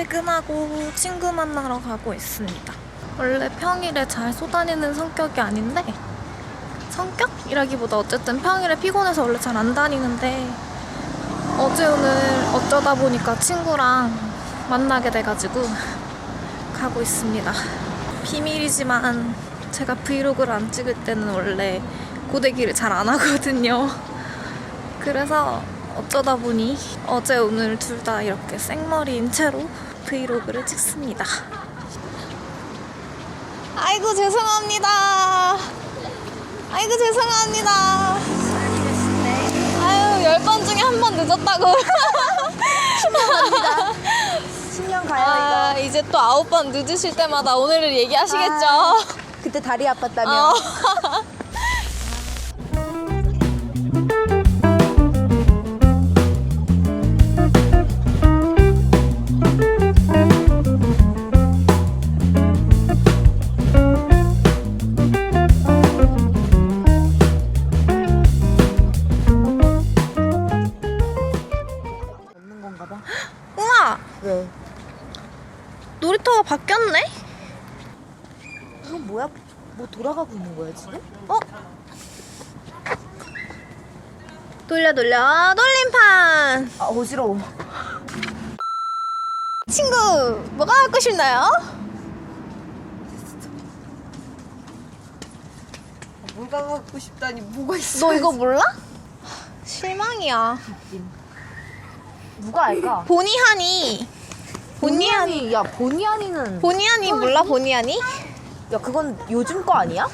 퇴근하고 친구 만나러 가고 있습니다. 원래 평일에 잘 쏘다니는 성격이 아닌데 성격이라기보다 어쨌든 평일에 피곤해서 원래 잘 안 다니는데 어제 오늘 어쩌다 보니까 친구랑 만나게 돼가지고 가고 있습니다. 비밀이지만 제가 브이로그를 안 찍을 때는 원래 고데기를 잘 안 하거든요. 그래서 어쩌다 보니 어제 오늘 둘 다 이렇게 생머리인 채로 브이로그를 찍습니다. 아이고 죄송합니다. 아이고 죄송합니다. 아유 열 번 중에 한 번 늦었다고. 10년 가요 아 이제 또 아홉 번 늦으실 때마다 오늘을 얘기하시겠죠. 아. 그때 다리 아팠다며 어. 바뀌었네. 이건 뭐야? 뭐 돌아가고 있는 거야 지금? 어? 돌려 돌려 돌림판. 아 어지러워 친구 뭐가 갖고 싶나요? 뭐가 갖고 싶다니 뭐가 있어 너 이거 몰라? 실망이야. 누가 알까? 보니 하니. 보니아니 야 보니아니는 보니하니 몰라 보니하니? 야 그건 요즘 거 아니야?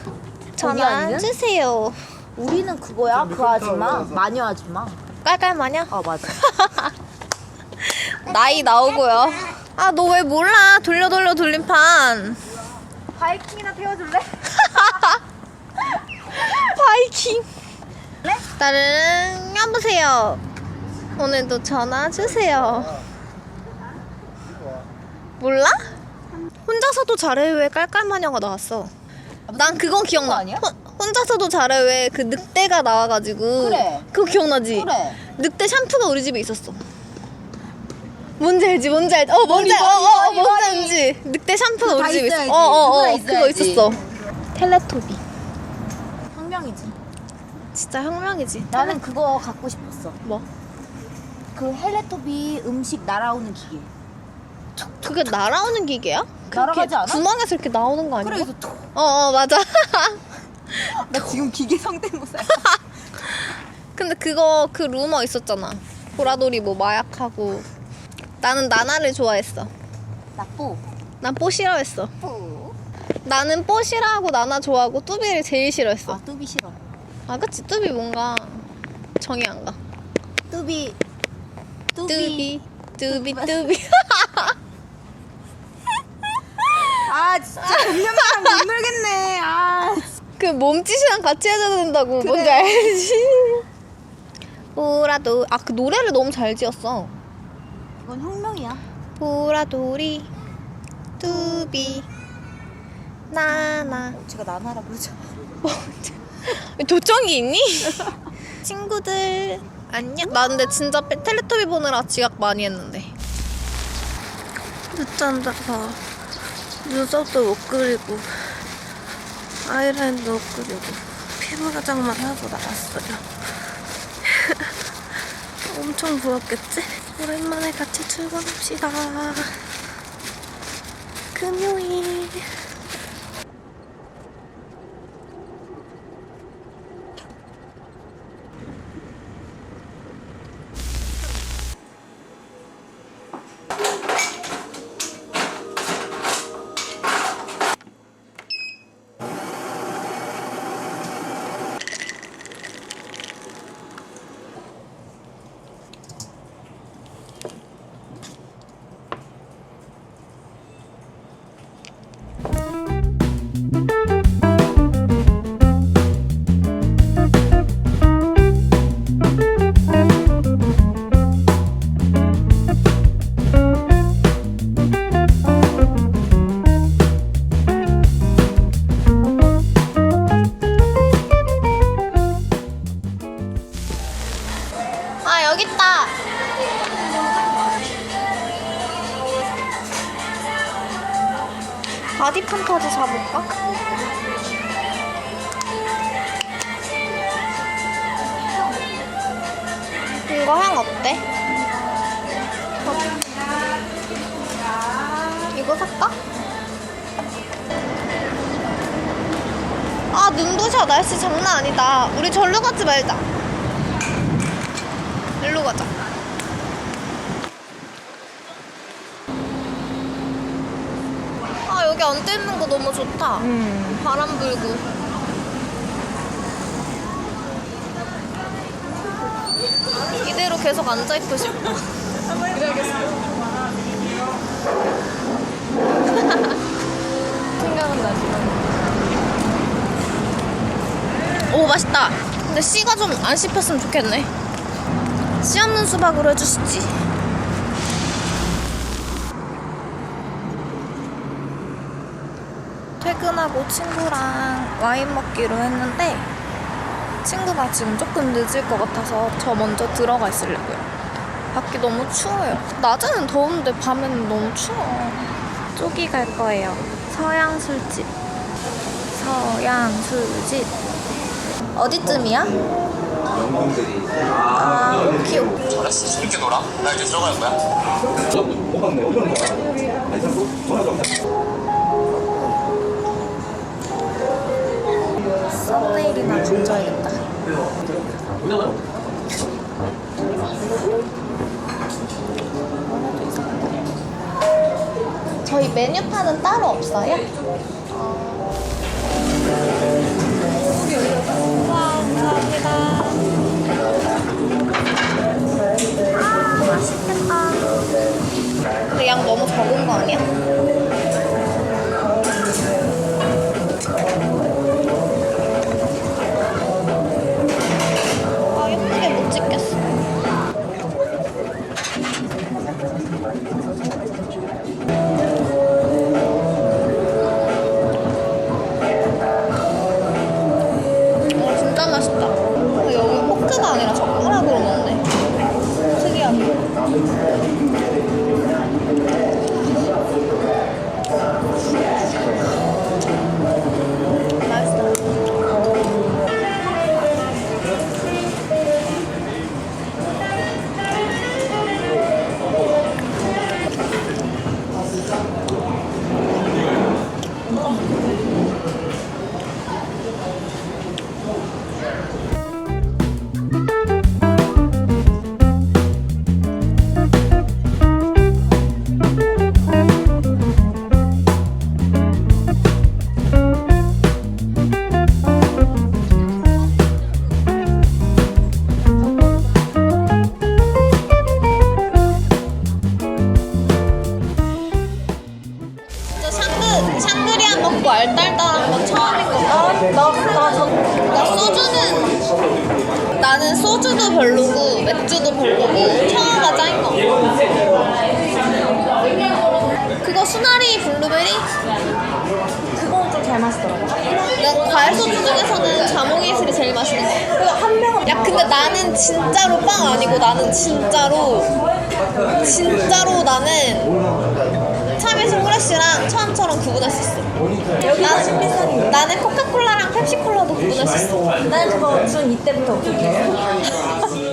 전화 보니아니는? 주세요. 우리는 그거야 그 아줌마 마녀 아줌마 깔깔 마냐? 아 맞아 나이 나오고요. 아 너 왜 몰라? 돌려 돌려 돌림판. 바이킹이나 태워줄래? 바이킹. 딸은 여보세요. 오늘도 전화 주세요. 몰라? 혼자서도 잘해 왜 깔깔마녀가 나왔어? 난 그건 기억나. 그거 아니야? 혼, 혼자서도 잘해 왜 그 늑대가 나와가지고. 그래. 그거 기억나지? 그래 늑대 샴푸가 우리 집에 있었어. 뭔지 알지? 뭔지 알지? 어, 뭔지 머리, 알- 어, 어, 어, 머리, 뭔지 머리. 알지? 늑대 샴푸가 그거 우리 다 집에 있었어. 있어야지. 어, 어, 어, 그거 다 그거 있어야지. 있었어. 텔레토비. 혁명이지 진짜 혁명이지. 나는 그거 갖고 싶었어 뭐? 그 헬레토비 음식 날아오는 기계 그게 날아오는 기계야? 그렇게 날아가지 않아? 구멍에서 이렇게 나오는 거 아니야? 그래 그래서 톡. 어, 어, 맞아. 나 지금 기계 성대모사 근데 그거 그 루머 있었잖아. 보라돌이 뭐 마약하고. 나는 나나를 좋아했어. 나쁘 난뽀 싫어했어. 뿌. 나는 뽀 싫어하고 나나 좋아하고 뚜비를 제일 싫어했어. 아 뚜비 싫어 아, 그치. 뚜비 뭔가 정이 안 가. 뚜비 뚜비, 뚜비, 뚜비. 아 진짜 동년배랑 못 놀겠네 아 그 몸짓이랑 같이 해줘야 된다고. 그래. 뭔지 알지? 보라돌. 아, 그 노래를 너무 잘 지었어. 이건 혁명이야 보라돌이, 뚜비, 나나. 제가 나나라 그러죠 도청기 있니? 친구들 안녕. 나 근데 진짜 빼- 텔레토비 보느라 지각 많이 했는데. 늦잠 자서 눈썹도 못 그리고 아이라인도 못 그리고 피부 화장만 하고 나왔어요. 엄청 부럽겠지? 오랜만에 같이 출근합시다. 금요일. 판타지 사볼까? 이거 향 어때? 이거 살까? 아 눈부셔 날씨 장난 아니다 우리 절로 가지 말자 일로 가자 아 여기 앉아 있는 거 너무 좋다. 음. 바람 불고. 이대로 계속 앉아 있고 싶다 생각은 나지. 오 맛있다. 근데 씨가 좀 안 씹혔으면 좋겠네. 씨 없는 수박으로 해주시지 퇴근하고 친구랑 와인 먹기로 했는데 친구가 지금 조금 늦을 것 같아서 저 먼저 들어가 있으려고요 밖이 너무 추워요 낮에는 더운데 밤에는 너무 추워 쪼기 갈 거예요 서양 술집 서양 술집 어디쯤이야? 아, 오케이, 오케이. 잘했어. 재밌게 놀아. 나 이제 들어갈 거야. 저희 메뉴판은 따로 없어요? 아, 맛있겠다. 근데 양 너무 적은 거 아니야? 샹그리아 먹고 알딸딸한 건 처음인 것 같아. 나, 나, 소주는 나는 소주도 별로고 맥주도 별로고 청아가 짱인 것 같아. 그거 수나리 블루베리? 그건 좀 잘 마시더라고. 난 과일 소주 중에서는 자몽이 이슬이 제일 맛있는 것 같아. 그거 한 명은. 야 근데 나는 진짜로 빵 아니고 나는 진짜로 진짜로 나는 참외 프레쉬랑 처음처럼 구분할 수 있어. 신비성이. 나는 코카콜라랑 펩시콜라도 구분할 수 있어. 난 그거 준 이때부터 그게.